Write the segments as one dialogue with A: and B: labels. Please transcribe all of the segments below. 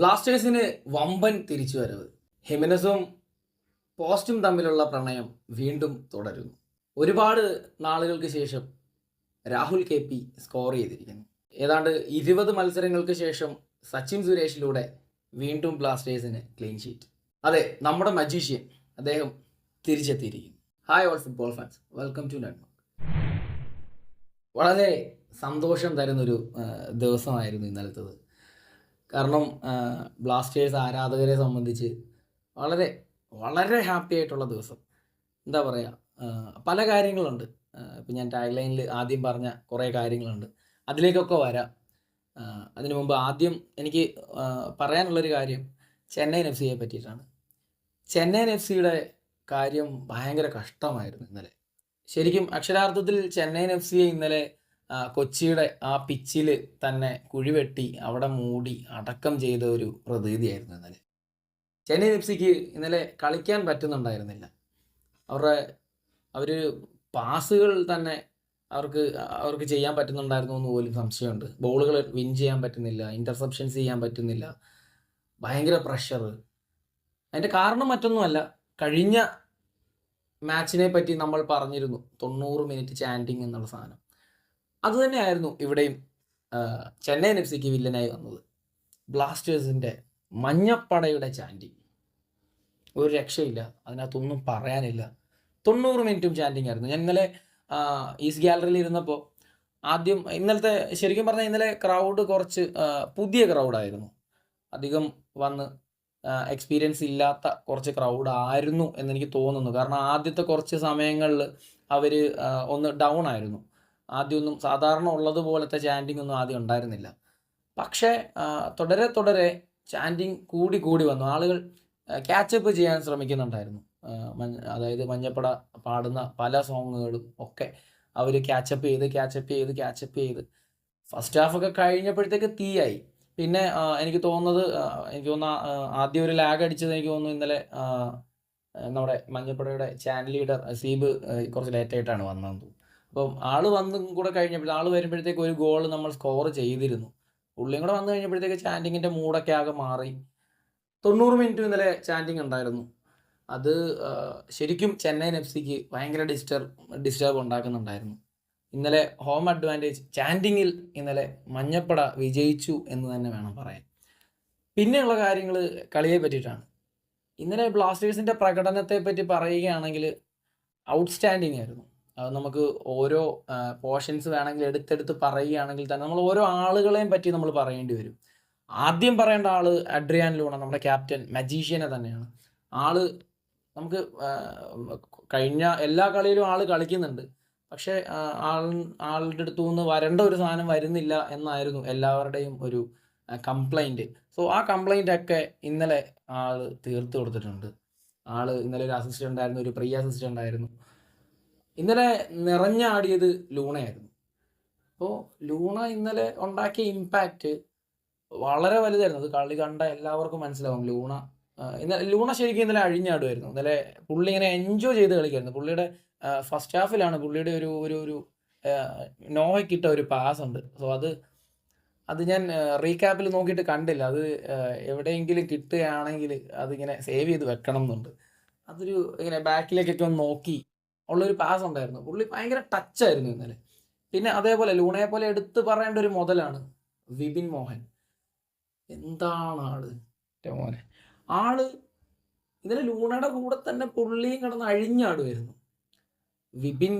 A: ബ്ലാസ്റ്റേഴ്സിന് വമ്പൻ തിരിച്ചുവരവ്. ഹെമിനസും പോസ്റ്റും തമ്മിലുള്ള പ്രണയം വീണ്ടും തുടരുന്നു. ഒരുപാട് നാളുകൾക്ക് ശേഷം രാഹുൽ കെ പി സ്കോർ ചെയ്തിരിക്കുന്നു. ഏതാണ്ട് ഇരുപത് മത്സരങ്ങൾക്ക് ശേഷം സച്ചിൻ സുരേഷിലൂടെ വീണ്ടും ബ്ലാസ്റ്റേഴ്സിന് ക്ലീൻ ഷീറ്റ് അതെ നമ്മുടെ മജീഷ്യൻ അദ്ദേഹം തിരിച്ചെത്തിയിരിക്കുന്നു. Hi all football fans welcome to network വളരെ സന്തോഷം തരുന്നൊരു ദിവസമായിരുന്നു ഇന്നലത്തത്. കാരണം ബ്ലാസ്റ്റേഴ്സ് ആരാധകരെ സംബന്ധിച്ച് വളരെ വളരെ ഹാപ്പി ആയിട്ടുള്ള ദിവസം. എന്താ പറയുക പല കാര്യങ്ങളുണ്ട്. ഇപ്പം ഞാൻ ടാഗ് ലൈനിൽ ആദ്യം പറഞ്ഞ കുറേ കാര്യങ്ങളുണ്ട്. അതിലേക്കൊക്കെ വരാം. അതിനു മുമ്പ് ആദ്യം എനിക്ക് പറയാനുള്ളൊരു കാര്യം ചെന്നൈയിൻ എഫ് സിയെ പറ്റിയിട്ടാണ്. ചെന്നൈയിൻ എഫ് സിയുടെ കാര്യം ഭയങ്കര കഷ്ടമായിരുന്നു ഇന്നലെ. ശരിക്കും അക്ഷരാർത്ഥത്തിൽ ചെന്നൈയിൻ എഫ് സിയെ ഇന്നലെ കൊച്ചിയുടെ ആ പിച്ചിൽ തന്നെ കുഴിവെട്ടി അവിടെ മൂടി അടക്കം ചെയ്ത ഒരു പ്രതീതിയായിരുന്നു ഇന്നലെ. ചെന്നൈ എഫ്സിക്ക് ഇന്നലെ കളിക്കാൻ പറ്റുന്നുണ്ടായിരുന്നില്ല. അവരുടെ അവർ പാസുകൾ തന്നെ അവർക്ക് അവർക്ക് ചെയ്യാൻ പറ്റുന്നുണ്ടായിരുന്നു എന്ന് പോലും സംശയമുണ്ട്. ബോളുകൾ വിൻ ചെയ്യാൻ പറ്റുന്നില്ല ഇന്റർസെപ്ഷൻസ് ചെയ്യാൻ പറ്റുന്നില്ല. ഭയങ്കര പ്രഷർ അതിന്റെ കാരണം മറ്റൊന്നുമല്ല. കഴിഞ്ഞ മാച്ചിനെ പറ്റി നമ്മൾ പറഞ്ഞിരുന്നു. തൊണ്ണൂറ് മിനിറ്റ് ചാൻഡിങ് എന്നുള്ള സാധനം. അത് തന്നെയായിരുന്നു ഇവിടെയും ചെന്നൈ എഫ് സിക്ക് വില്ലനായി വന്നത്. ബ്ലാസ്റ്റേഴ്സിന്റെ മഞ്ഞപ്പടയുടെ ചാൻഡിങ് ഒരു രക്ഷയില്ല അതിനകത്തൊന്നും പറയാനില്ല. തൊണ്ണൂറ് മിനിറ്റും ചാൻഡിങ് ആയിരുന്നു. ഞാൻ ഇന്നലെ ഈസ്റ്റ് ഗാലറിയിൽ ഇരുന്നപ്പോൾ ആദ്യം ഇന്നലത്തെ ശരിക്കും പറഞ്ഞാൽ ഇന്നലെ ക്രൗഡ് കുറച്ച് പുതിയ ക്രൗഡായിരുന്നു അധികം വന്ന് എക്സ്പീരിയൻസ് ഇല്ലാത്ത കുറച്ച് ക്രൗഡ് ആയിരുന്നു എന്നെനിക്ക് തോന്നുന്നു. കാരണം ആദ്യത്തെ കുറച്ച് സമയങ്ങളിൽ അവർ ഒന്ന് ഡൗൺ ആയിരുന്നു. ആദ്യമൊന്നും സാധാരണ ഉള്ളതുപോലത്തെ ചാന്റിംഗ് ഒന്നും ആദ്യം ഉണ്ടായിരുന്നില്ല. പക്ഷേ തുടരെ തുടരെ ചാന്റിങ് കൂടി കൂടി വന്നു. ആളുകൾ ക്യാച്ചപ്പ് ചെയ്യാൻ ശ്രമിക്കുന്നുണ്ടായിരുന്നു. അതായത് മഞ്ഞപ്പട പാടുന്ന പല സോങ്ങുകളും ഒക്കെ അവർ ക്യാച്ചപ്പ് ചെയ്ത് ക്യാച്ചപ്പ് ചെയ്ത് ക്യാച്ചപ്പ് ചെയ്ത്. ഫസ്റ്റ് ഹാഫ് ഒക്കെ കഴിഞ്ഞപ്പോഴത്തേക്ക് തീയായി. പിന്നെ എനിക്ക് തോന്നുന്നത് എനിക്ക് തോന്നുന്ന ആദ്യം ഒരു ലാഗ് അടിച്ചത് എനിക്ക് തോന്നുന്നു ഇന്നലെ നമ്മുടെ മഞ്ഞപ്പടയുടെ ചാനൽ ലീഡർ സീബ് കുറച്ച് ലേറ്റായിട്ടാണ് വന്നതെന്ന് തോന്നുന്നു. അപ്പം ആൾ വന്നും കൂടെ കഴിഞ്ഞപ്പോൾ ആൾ വരുമ്പോഴത്തേക്ക് ഒരു ഗോൾ നമ്മൾ സ്കോർ ചെയ്തിരുന്നു. പുള്ളിയും കൂടെ വന്നു കഴിഞ്ഞപ്പോഴത്തേക്ക് ചാൻഡിങ്ങിന്റെ മൂടൊക്കെ ആകെ മാറി. തൊണ്ണൂറ് മിനിറ്റ് ഇന്നലെ ചാൻഡിങ് ഉണ്ടായിരുന്നു. അത് ശരിക്കും ചെന്നൈയിൻ എഫ് സിക്ക് ഭയങ്കര ഡിസ്റ്റർബ് ഡിസ്റ്റർബ് ഉണ്ടാക്കുന്നുണ്ടായിരുന്നു. ഇന്നലെ ഹോം അഡ്വാന്റേജ് ചാൻഡിങ്ങിൽ ഇന്നലെ മഞ്ഞപ്പട വിജയിച്ചു എന്ന് തന്നെ വേണം പറയാൻ. പിന്നെയുള്ള കാര്യങ്ങൾ കളിയെ പറ്റിയിട്ടാണ്. ഇന്നലെ ബ്ലാസ്റ്റേഴ്സിന്റെ പ്രകടനത്തെ പറ്റി പറയുകയാണെങ്കിൽ ഔട്ട്സ്റ്റാൻഡിങ് ആയിരുന്നു. അത് നമുക്ക് ഓരോ പോർഷൻസ് വേണമെങ്കിൽ എടുത്തെടുത്ത് പറയുകയാണെങ്കിൽ തന്നെ നമ്മൾ ഓരോ ആളുകളെയും പറ്റി നമ്മൾ പറയേണ്ടി വരും. ആദ്യം പറയേണ്ട ആൾ അഡ്രിയാൻ ലൂണ നമ്മുടെ ക്യാപ്റ്റൻ മജീഷ്യനെ തന്നെയാണ്. ആൾ നമുക്ക് കഴിഞ്ഞ എല്ലാ കളിയിലും ആൾ കളിക്കുന്നുണ്ട്. പക്ഷേ ആൾ ആളുടെ അടുത്തു നിന്ന് വരേണ്ട ഒരു സാധനം വരുന്നില്ല എന്നായിരുന്നു എല്ലാവരുടെയും ഒരു കംപ്ലൈന്റ് സോ ആ കംപ്ലൈന്റ് ഒക്കെ ഇന്നലെ ആൾ തീർത്തു കൊടുത്തിട്ടുണ്ട്. ആൾ ഇന്നലെ ഒരു അസിസ്റ്റന്റ് ആയിരുന്നു ഒരു പ്രിയ അസിസ്റ്റന്റ് ആയിരുന്നു. ഇന്നലെ നിറഞ്ഞാടിയത് ലൂണയായിരുന്നു. അപ്പോൾ ലൂണ ഇന്നലെ ഉണ്ടാക്കിയ ഇമ്പാക്റ്റ് വളരെ വലുതായിരുന്നു. അത് കളി കണ്ട എല്ലാവർക്കും മനസ്സിലാവും. ലൂണ ഇന്നലെ ലൂണ ശരിക്കും ഇന്നലെ അഴിഞ്ഞാടുമായിരുന്നു. ഇന്നലെ പുള്ളി ഇങ്ങനെ എൻജോയ് ചെയ്ത് കളിക്കായിരുന്നു. പുള്ളിയുടെ ഫസ്റ്റ് ഹാഫിലാണ് പുള്ളിയുടെ ഒരു ഒരു ഒരു നോവയ്ക്കിട്ട ഒരു പാസ് ഉണ്ട്. സോ അത് അത് ഞാൻ റീക്യാപ്പിൽ നോക്കിയിട്ട് കണ്ടില്ല. അത് എവിടെയെങ്കിലും കിട്ടുകയാണെങ്കിൽ അതിങ്ങനെ സേവ് ചെയ്ത് വെക്കണം എന്നുണ്ട് അതൊരു ഇങ്ങനെ ബാക്കിലേക്കൊക്കെ ഒന്ന് നോക്കി ഉള്ളൊരു പാസ് ഉണ്ടായിരുന്നു. പുള്ളി ഭയങ്കര ടച്ചായിരുന്നു ഇന്നലെ. പിന്നെ അതേപോലെ ലൂണയെ പോലെ എടുത്തു പറയേണ്ട ഒരു മുതലാണ് വിപിൻ മോഹൻ. എന്താണ് ആൾ? മോനെ. ആൾ ഇന്നലെ ലൂണയുടെ കൂടെ തന്നെ പുള്ളിയും കിടന്ന് അഴിഞ്ഞാടുമായിരുന്നു വിപിൻ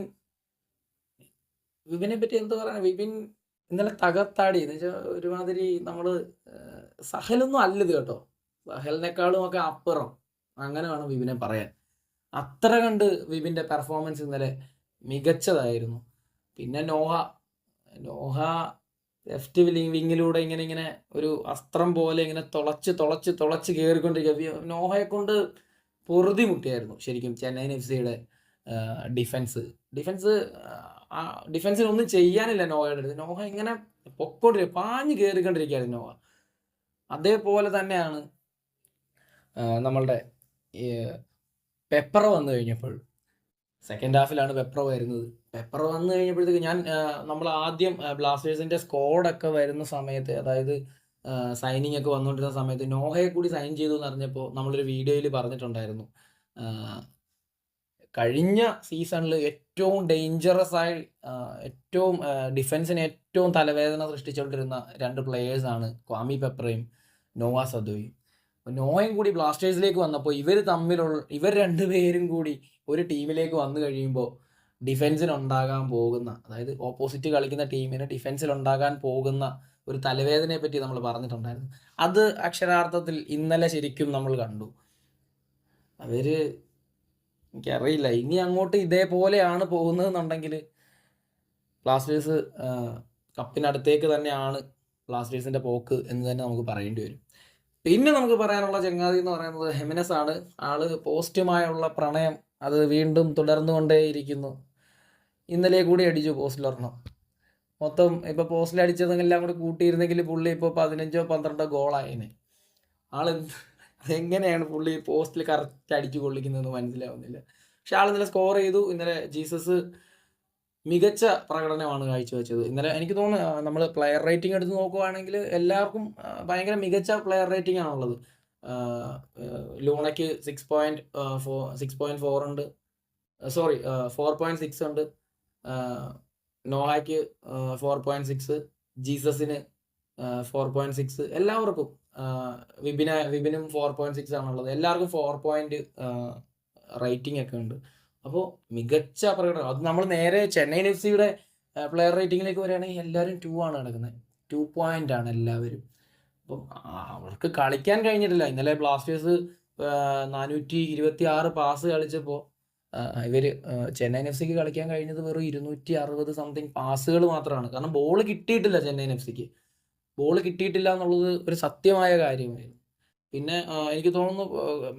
A: വിപിനെ പറ്റി എന്ത് പറയുക വിപിൻ ഇന്നലെ തകർത്താടി. എന്ന് വെച്ചാൽ ഒരുമാതിരി നമ്മൾ ഏഹ്, സഹലൊന്നും അല്ലത് കേട്ടോ. സഹലിനേക്കാളും ഒക്കെ അപ്പുറം. അങ്ങനെ വേണം വിപിനെ പറയാൻ. അത്ര കണ്ട് വിപിന്റെ പെർഫോമൻസ് ഇന്നലെ മികച്ചതായിരുന്നു. പിന്നെ നോഹ നോഹ ലെഫ്റ്റ് വിങ്ങിലൂടെ ഇങ്ങനെ ഇങ്ങനെ ഒരു അസ്ത്രം പോലെ ഇങ്ങനെ തുളച്ച് തുളച്ച് തുളച്ച് കയറിക്കൊണ്ടിരിക്കുക നോഹയെ കൊണ്ട് പൊറുതി മുട്ടിയായിരുന്നു ശരിക്കും ചെന്നൈയിൻ എഫ് സിയുടെ ഡിഫൻസ് ഡിഫൻസ് ആ ഒന്നും ചെയ്യാനില്ല നോഹയുടെ അടുത്ത്. നോഹ ഇങ്ങനെ പൊക്കോണ്ടിരിക്കുക പാഞ്ഞ് കയറിക്കൊണ്ടിരിക്കുകയായിരുന്നു നോഹ. അതേപോലെ തന്നെയാണ് നമ്മളുടെ ഈ പെപ്പറ വന്നു കഴിഞ്ഞപ്പോൾ. സെക്കൻഡ് ഹാഫിലാണ് പെപ്പർ വരുന്നത്. പെപ്പർ വന്നു കഴിഞ്ഞപ്പോഴത്തേക്ക് ഞാൻ നമ്മൾ ആദ്യം ബ്ലാസ്റ്റേഴ്സിന്റെ സ്കോഡൊക്കെ വരുന്ന സമയത്ത് അതായത് സൈനിങ് ഒക്കെ വന്നുകൊണ്ടിരുന്ന സമയത്ത് നോഹയെ കൂടി സൈൻ ചെയ്തു എന്ന് അറിഞ്ഞപ്പോൾ നമ്മളൊരു വീഡിയോയിൽ പറഞ്ഞിട്ടുണ്ടായിരുന്നു. കഴിഞ്ഞ സീസണിൽ ഏറ്റവും ഡേഞ്ചറസ് ആയി ഏറ്റവും ഡിഫൻസിന് ഏറ്റവും തലവേദന സൃഷ്ടിച്ചുകൊണ്ടിരുന്ന രണ്ട് പ്ലേയേഴ്സാണ് ക്വാമി പെപ്പറയും നോവാ സദോയും നോയും കൂടി ബ്ലാസ്റ്റേഴ്സിലേക്ക് വന്നപ്പോൾ ഇവർ തമ്മിലുള്ള ഇവർ രണ്ടുപേരും കൂടി ഒരു ടീമിലേക്ക് വന്നു കഴിയുമ്പോൾ ഡിഫെൻസിനുണ്ടാകാൻ പോകുന്ന അതായത് ഓപ്പോസിറ്റ് കളിക്കുന്ന ടീമിന് ഡിഫെൻസിലുണ്ടാകാൻ പോകുന്ന ഒരു തലവേദനയെ പറ്റി നമ്മൾ പറഞ്ഞിട്ടുണ്ടായിരുന്നു. അത് അക്ഷരാർത്ഥത്തിൽ ഇന്നലെ ശരിക്കും നമ്മൾ കണ്ടു. അവർ എനിക്കറിയില്ല. ഇനി അങ്ങോട്ട് ഇതേപോലെയാണ് പോകുന്നതെന്നുണ്ടെങ്കിൽ ബ്ലാസ്റ്റേഴ്സ് കപ്പിനടുത്തേക്ക് തന്നെയാണ് ബ്ലാസ്റ്റേഴ്സിന്റെ പോക്ക് എന്ന് തന്നെ നമുക്ക് പറയേണ്ടി വരും. പിന്നെ നമുക്ക് പറയാനുള്ള ചങ്ങാതി എന്ന് പറയുന്നത് ഹെമിനസ് ആണ്. ആൾ പോസ്റ്റുമായുള്ള പ്രണയം അത് വീണ്ടും തുടർന്നുകൊണ്ടേയിരിക്കുന്നു. ഇന്നലെ കൂടി അടിച്ചു പോസ്റ്റിലൊരെണ്ണം. മൊത്തം ഇപ്പൊ പോസ്റ്റിൽ അടിച്ചതെല്ലാം കൂടി കൂട്ടിയിരുന്നെങ്കിൽ പുള്ളി ഇപ്പോൾ പതിനഞ്ചോ പന്ത്രണ്ടോ ഗോളായിന്. ആൾ അതെങ്ങനെയാണ് പുള്ളി പോസ്റ്റിൽ കറക്റ്റ് അടിച്ചു കൊള്ളിക്കുന്നതെന്ന് മനസ്സിലാവുന്നില്ല. പക്ഷെ ആൾ ഇന്നലെ സ്കോർ ചെയ്തു. ഇന്നലെ ജീസസ് മികച്ച പ്രകടനമാണ് കാഴ്ചവെച്ചത്. ഇന്നലെ എനിക്ക് തോന്നുന്നു നമ്മൾ പ്ലെയർ റേറ്റിംഗ് എടുത്ത് നോക്കുവാണെങ്കിൽ എല്ലാവർക്കും ഭയങ്കര മികച്ച പ്ലെയർ റേറ്റിംഗ് ആണുള്ളത്. ലൂണയ്ക്ക് six point six point four ഉണ്ട്. സോറി ഫോർ പോയിന്റ് സിക്സ് ഉണ്ട്. നോഹയ്ക്ക് ഫോർ പോയിന്റ് സിക്സ് ജീസസിന് ഫോർ പോയിന്റ് സിക്സ് എല്ലാവർക്കും വിപിന വിപിനും ഫോർ പോയിന്റ് സിക്സ് ആണുള്ളത്. എല്ലാവർക്കും ഫോർ പോയിന്റ് റേറ്റിംഗ് ഒക്കെ ഉണ്ട്. അപ്പോൾ മികച്ച പ്രകടനം. അത് നമ്മൾ നേരെ ചെന്നൈയിൻ എഫ് സിയുടെ പ്ലെയർ റേറ്റിങ്ങിലേക്ക് വരികയാണെങ്കിൽ എല്ലാവരും ടു ആണ് കിടക്കുന്നത് ടു പോയിന്റ് ആണ് എല്ലാവരും. അപ്പം അവർക്ക് കളിക്കാൻ കഴിഞ്ഞിട്ടില്ല. ഇന്നലെ ബ്ലാസ്റ്റേഴ്സ് നാനൂറ്റി ഇരുപത്തി ആറ് പാസ് കളിച്ചപ്പോൾ ഇവർ ചെന്നൈ എഫ് സിക്ക് കളിക്കാൻ കഴിഞ്ഞത് വെറും ഇരുന്നൂറ്റി അറുപത് സംതിങ് പാസുകൾ മാത്രമാണ് കാരണം ബോൾ കിട്ടിയിട്ടില്ല ചെന്നൈയിൻ എഫ് സിക്ക് ബോൾ കിട്ടിയിട്ടില്ല എന്നുള്ളത് ഒരു സത്യമായ കാര്യമായിരുന്നു. പിന്നെ എനിക്ക് തോന്നുന്നു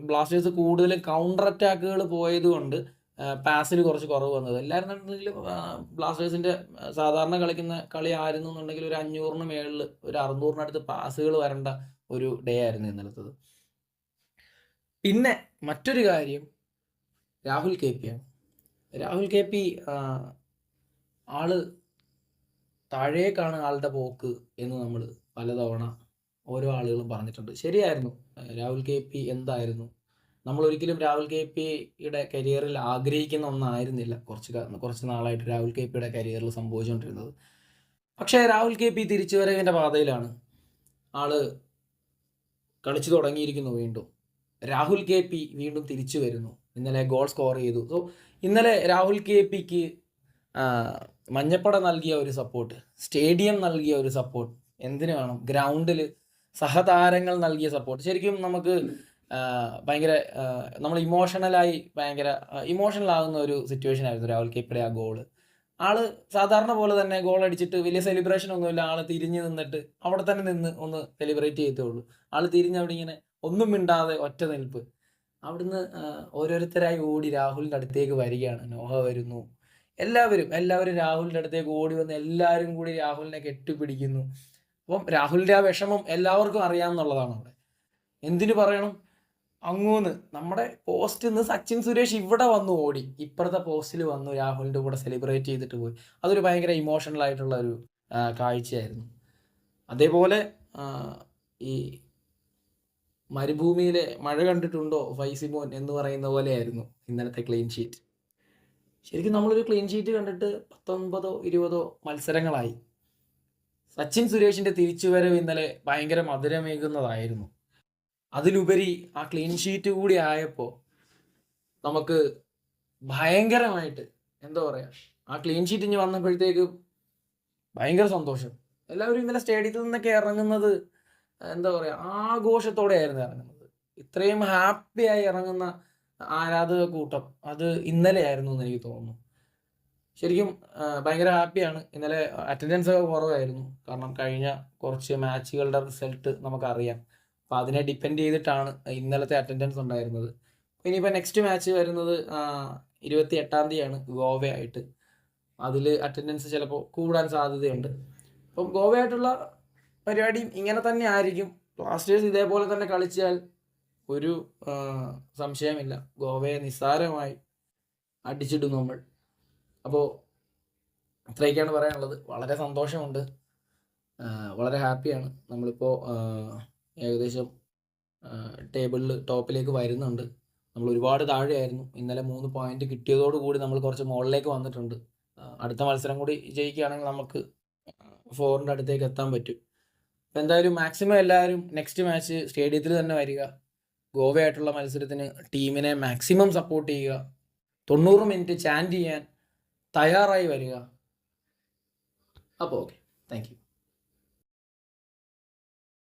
A: ബ്ലാസ്റ്റേഴ്സ് കൂടുതൽ കൗണ്ടർ അറ്റാക്കുകൾ പോയത് കൊണ്ട് പാസിൽ കുറച്ച് കുറവ് വന്നത്. എല്ലാവരും എന്നുണ്ടെങ്കിൽ ബ്ലാസ്റ്റേഴ്സിന്റെ സാധാരണ കളിക്കുന്ന കളി ആയിരുന്നു എന്നുണ്ടെങ്കിൽ ഒരു അഞ്ഞൂറിന് മേളിൽ ഒരു അറുന്നൂറിനടുത്ത് പാസുകൾ വരേണ്ട ഒരു ഡേ ആയിരുന്നു ഇന്നലത്തത്. പിന്നെ മറ്റൊരു കാര്യം രാഹുൽ കെ പി ആണ്. രാഹുൽ കെ പി ആൾ താഴേക്കാണ് ആളുടെ പോക്ക് എന്ന് നമ്മൾ പലതവണ ഓരോ ആളുകളും പറഞ്ഞിട്ടുണ്ട്. ശരിയായിരുന്നു. രാഹുൽ കെ പി എന്തായിരുന്നു? നമ്മൾ ഒരിക്കലും രാഹുൽ കെ പിയുടെ കരിയറിൽ ആഗ്രഹിക്കുന്ന ഒന്നായിരുന്നില്ല. കുറച്ച് കുറച്ച് നാളായിട്ട് രാഹുൽ കെ പിയുടെ കരിയറിൽ സംഭവിച്ചുകൊണ്ടിരുന്നത്. പക്ഷേ രാഹുൽ കെ പി തിരിച്ചുവരവിന്റെ പാതയിലാണ്. ആൾ കളിച്ചു തുടങ്ങിയിരിക്കുന്നു വീണ്ടും. രാഹുൽ കെ പി വീണ്ടും തിരിച്ചു വരുന്നു. ഇന്നലെ ഗോൾ സ്കോർ ചെയ്തു. സോ ഇന്നലെ രാഹുൽ കെ പിക്ക് മഞ്ഞപ്പട നൽകിയ ഒരു സപ്പോർട്ട് സ്റ്റേഡിയം നൽകിയ ഒരു സപ്പോർട്ട് എന്തിനു വേണം? ഗ്രൗണ്ടിൽ സഹതാരങ്ങൾ നൽകിയ സപ്പോർട്ട്. ശരിക്കും നമുക്ക് ഭയങ്കര നമ്മൾ ഇമോഷണലായി ഭയങ്കര ഇമോഷണൽ ആകുന്ന ഒരു സിറ്റുവേഷൻ ആയിരുന്നു രാഹുൽ കെ ആ ഗോൾ ആൾ സാധാരണ പോലെ തന്നെ ഗോൾ അടിച്ചിട്ട് വലിയ സെലിബ്രേഷൻ ഒന്നുമില്ല. ആൾ തിരിഞ്ഞ് നിന്നിട്ട് അവിടെ തന്നെ നിന്ന് ഒന്ന് സെലിബ്രേറ്റ് ചെയ്തേ ഉള്ളൂ. ആൾ തിരിഞ്ഞ് അവിടെ ഇങ്ങനെ ഒന്നും മിണ്ടാതെ ഒറ്റ നിൽപ്പ്. അവിടുന്ന് ഓരോരുത്തരായി ഓടി രാഹുലിന്റെ അടുത്തേക്ക് വരികയാണ്. നോഹ വരുന്നു. എല്ലാവരും എല്ലാവരും രാഹുലിന്റെ അടുത്തേക്ക് ഓടി വന്ന് എല്ലാവരും കൂടി രാഹുലിനെ കെട്ടിപ്പിടിക്കുന്നു. അപ്പം രാഹുലിന്റെ ആ വിഷമം എല്ലാവർക്കും അറിയാമെന്നുള്ളതാണ് അവിടെ. എന്തിനു പറയണം? അങ്ങൂന്ന്. നമ്മുടെ പോസ്റ്റിൽ നിന്ന് സച്ചിൻ സുരേഷ് ഇവിടെ വന്നു ഓടി. ഇപ്പുറത്തെ പോസ്റ്റിൽ വന്നു രാഹുലിന്റെ കൂടെ സെലിബ്രേറ്റ് ചെയ്തിട്ട് പോയി. അതൊരു ഭയങ്കര ഇമോഷണൽ ആയിട്ടുള്ള ഒരു കാഴ്ചയായിരുന്നു. അതേപോലെ ഈ മരുഭൂമിയിലെ മഴ കണ്ടിട്ടുണ്ടോ ഫൈസിമോൻ എന്ന് പറയുന്ന പോലെയായിരുന്നു ഇന്നലത്തെ ക്ലീൻ ഷീറ്റ് ശരിക്കും നമ്മളൊരു ക്ലീൻ ഷീറ്റ് കണ്ടിട്ട് പത്തൊൻപതോ ഇരുപതോ മത്സരങ്ങളായി. സച്ചിൻ സുരേഷിന്റെ തിരിച്ചുവരവ് ഇന്നലെ ഭയങ്കര മധുരമേകുന്നതായിരുന്നു. അതിലുപരി ആ ക്ലീൻ ഷീറ്റ് കൂടി ആയപ്പോൾ നമുക്ക് ഭയങ്കരമായിട്ട് എന്താ പറയാ ആ ക്ലീൻ ഷീറ്റ് ഇനി വന്നപ്പോഴത്തേക്ക് ഭയങ്കര സന്തോഷം. എല്ലാവരും ഇന്നലെ സ്റ്റേഡിയത്തിൽ നിന്നൊക്കെ ഇറങ്ങുന്നത് എന്താ പറയാ ആഘോഷത്തോടെയായിരുന്നു ഇറങ്ങുന്നത്. ഇത്രയും ഹാപ്പിയായി ഇറങ്ങുന്ന ആരാധക കൂട്ടം അത് ഇന്നലെ ആയിരുന്നു എന്ന് എനിക്ക് തോന്നുന്നു. ശരിക്കും ഭയങ്കര ഹാപ്പിയാണ് ഇന്നലെ അറ്റൻഡൻസ് ഒക്കെ കുറവായിരുന്നു. കാരണം കഴിഞ്ഞ കുറച്ച് മാച്ചുകളുടെ റിസൾട്ട് നമുക്കറിയാം. അപ്പം അതിനെ ഡിപ്പെൻഡ് ചെയ്തിട്ടാണ് ഇന്നലത്തെ അറ്റൻഡൻസ് ഉണ്ടായിരുന്നത്. ഇനിയിപ്പോൾ നെക്സ്റ്റ് മാച്ച് വരുന്നത് ഇരുപത്തി എട്ടാം തീയതിയാണ് ഗോവയായിട്ട് അതിൽ അറ്റൻഡൻസ് ചിലപ്പോൾ കൂടാൻ സാധ്യതയുണ്ട്. അപ്പം ഗോവയായിട്ടുള്ള പരിപാടിയും ഇങ്ങനെ തന്നെ ആയിരിക്കും. ബ്ലാസ്റ്റേഴ്സ് ഇതേപോലെ തന്നെ കളിച്ചാൽ ഒരു സംശയമില്ല. ഗോവയെ നിസ്സാരമായി അടിച്ചിടും നമ്മൾ. അപ്പോൾ ഇത്രയൊക്കെയാണ് പറയാനുള്ളത്. വളരെ സന്തോഷമുണ്ട്. വളരെ ഹാപ്പിയാണ് നമ്മളിപ്പോൾ ഏകദേശം ടേബിളിൽ ടോപ്പിലേക്ക് വരുന്നുണ്ട്. നമ്മൾ ഒരുപാട് താഴെയായിരുന്നു. ഇന്നലെ മൂന്ന് പോയിന്റ് കിട്ടിയതോടുകൂടി നമ്മൾ കുറച്ച് മുകളിലേക്ക് വന്നിട്ടുണ്ട്. അടുത്ത മത്സരം കൂടി ജയിക്കുകയാണെങ്കിൽ നമുക്ക് ഫോറിന്റെ അടുത്തേക്ക് എത്താൻ പറ്റും. അപ്പം എന്തായാലും മാക്സിമം എല്ലാവരും നെക്സ്റ്റ് മാച്ച് സ്റ്റേഡിയത്തിൽ തന്നെ വരിക. ഗോവയായിട്ടുള്ള മത്സരത്തിന് ടീമിനെ മാക്സിമം സപ്പോർട്ട് ചെയ്യുക. തൊണ്ണൂറ് മിനിറ്റ് ചാന്റ് ചെയ്യാൻ തയ്യാറായി വരിക. അപ്പോൾ ഓക്കെ താങ്ക്